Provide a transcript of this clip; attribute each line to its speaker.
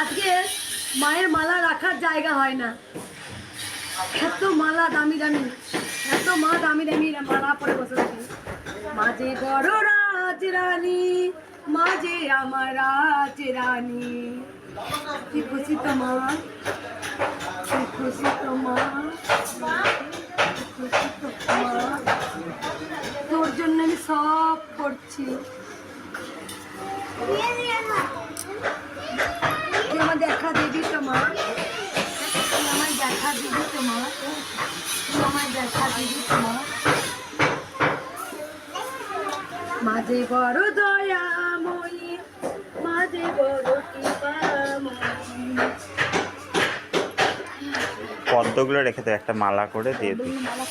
Speaker 1: আজকে মায়ের মালা রাখার জায়গা হয় না। এত মালা দামি দামি, এত মা দামি দামি মালা পরে বসে থাকে। মাঝে বড় রাজ রানী, মাঝে আমার রাজ রানী। কি খুশি তো মা, কি খুশি তো মা খুশি তো মা। তোর জন্য আমি সব করছি। আমার দেখা দিবি তো তুই আমায় দেখা দিবি তো মা তুই আমায় দেখা দিবি তো মা মাঝে বড় দয়াময়ী মাঝে বড়
Speaker 2: পদ্মগুলো রেখে দেয় একটা মালা করে দিয়ে দিই।
Speaker 1: মালা।